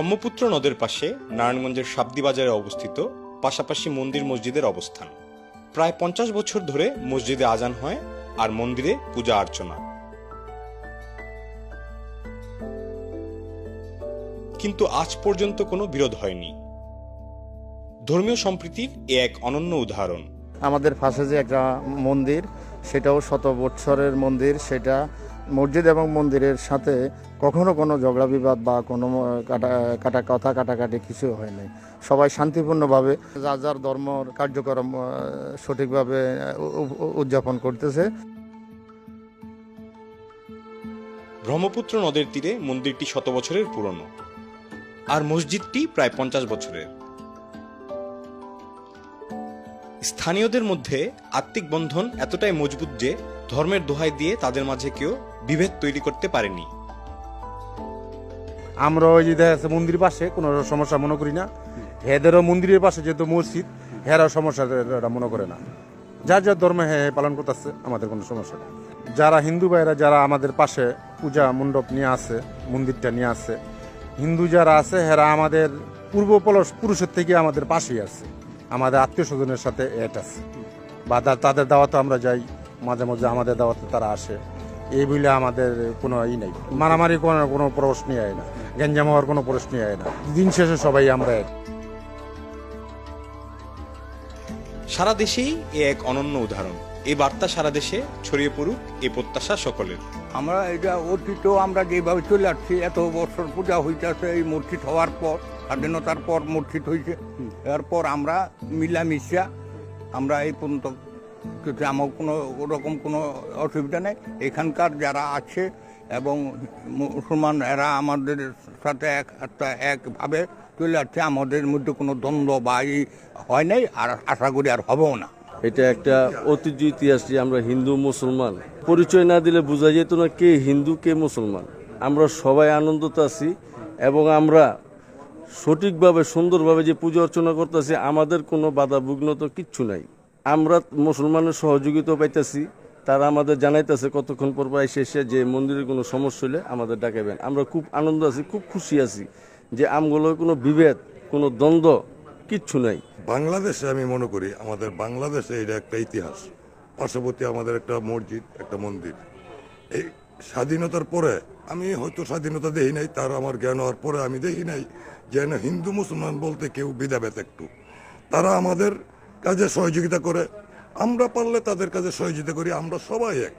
ব্রহ্মপুত্র নদের পাশে নারায়ণগঞ্জের সাবদি বাজারে অবস্থিত, পাশাপাশি মন্দির মসজিদের অবস্থান। প্রায় পঞ্চাশ বছর ধরে মসজিদে আজান হয় আর মন্দিরে পূজা অর্চনা। কিন্তু আজ পর্যন্ত কোনো বিরোধ হয়নি। ধর্মীয় সম্প্রীতির এ এক অনন্য উদাহরণ। আমাদের পাশে যে একটা মন্দির সেটাও শত বৎসরের মন্দির, সেটা মসজিদ এবং মন্দিরের সাথে কখনো কোনো ঝগড়া বিবাদ বা কোনো কাটা কাটা, কথা কাটাকাটি কিছু হয় নাই। সবাই শান্তিপূর্ণভাবে যার যার ধর্মর কার্যক্রম সঠিকভাবে উদযাপন করতেছে। ব্রহ্মপুত্র নদের তীরে মন্দিরটি শত বছরের পুরনো, আর মসজিদটি প্রায় পঞ্চাশ বছরের। স্থানীয়দের মধ্যে আত্মিক বন্ধন এতটাই মজবুত যে ধর্মের দোহাই দিয়ে তাদের মাঝে কেউ বিভেদ তৈরি করতে পারেনি। আমরা ওই যে দেখা মন্দির পাশে, কোনো সমস্যা মনে করি না। হেদেরও মন্দিরের পাশে যেহেতু মসজিদ, হেরাও সমস্যা মনে করে না। যার যার ধর্মে হ্যাঁ পালন করতেছে, আমাদের কোনো সমস্যা নেই। যারা হিন্দু ভাইরা যারা আমাদের পাশে পূজা মণ্ডপ নিয়ে আছে, মন্দিরটা নিয়ে আছে, হিন্দু যারা আছে, হেরা আমাদের পূর্ব পুরুষের থেকে আমাদের পাশেই আছে। আমাদের আত্মীয় স্বজনের সাথে এট আছে। বা তাদের দাওয়াতে আমরা যাই মাঝে মাঝে আমাদের দাওয়াতে তারা আসে। এই বলে আমাদের কোনো ই নেই। মারামারি কোনো কোনো প্রশ্নই হয় না। গ্যাঞ্জাম হওয়ার কোনো প্রশ্নই হয় না। দিন শেষে সবাই আমরা এক। সারা দেশেই এ এক অনন্য উদাহরণ। এই বার্তা সারা দেশে ছড়িয়ে পড়ুক এ প্রত্যাশা সকলের। আমরা এটা অতীত আমরা যেভাবে চলে আসছি এত বছর পূজা হইতেছে এই মসজিদ হওয়ার পর। স্বাধীনতার পর মসজিদ হয়েছে এরপর আমরা মিলামিশা আমরা এই পর্যন্ত কিছু আমার কোনো ওরকম কোনো অসুবিধা নেই। এখানকার যারা আছে এবং মুসলমান এরা আমাদের সাথে এক একটা একভাবে চলে আসছে আমাদের মধ্যে কোনো দ্বন্দ্ব বা এই হয় নাই আর আশা করি আর হবেও না। এটা একটা ঐতিহ্য ইতিহাস যে আমরা হিন্দু মুসলমান। পরিচয় না দিলে বোঝা যেত না কে হিন্দু কে মুসলমান। আমরা সবাই আনন্দতে আছি এবং আমরা সঠিকভাবে, সুন্দরভাবে যে পূজা অর্চনা করতেছি, আমাদের কোনো বাধা তো কিচ্ছু নাই। আমরা মুসলমানের সহযোগিতা পাইতেছি, তারা আমাদের জানাইতেছে কতক্ষণ পর এসে এসে যে মন্দিরের কোনো সমস্যা হলে আমাদের ডাকাবেন আমরা খুব আনন্দ আছি, খুব খুশি আছি যে আমগুলোর কোনো বিভেদ, কোনো দ্বন্দ্ব কিচ্ছু নাই। বাংলাদেশে আমি মনে করি, আমাদের বাংলাদেশে এটা একটা ইতিহাস। পার্শ্ববর্তী আমাদের একটা মসজিদ, একটা মন্দির। এই স্বাধীনতার পরে আমি হয়তো স্বাধীনতা দেখি নাই, তার আমার জ্ঞান হওয়ার পরে আমি দেখি নাই যেন হিন্দু মুসলমান বলতে কেউ বিধাবেত একটু। তারা আমাদের কাজে সহযোগিতা করে, আমরা পারলে তাদের কাজে সহযোগিতা করি, আমরা সবাই এক।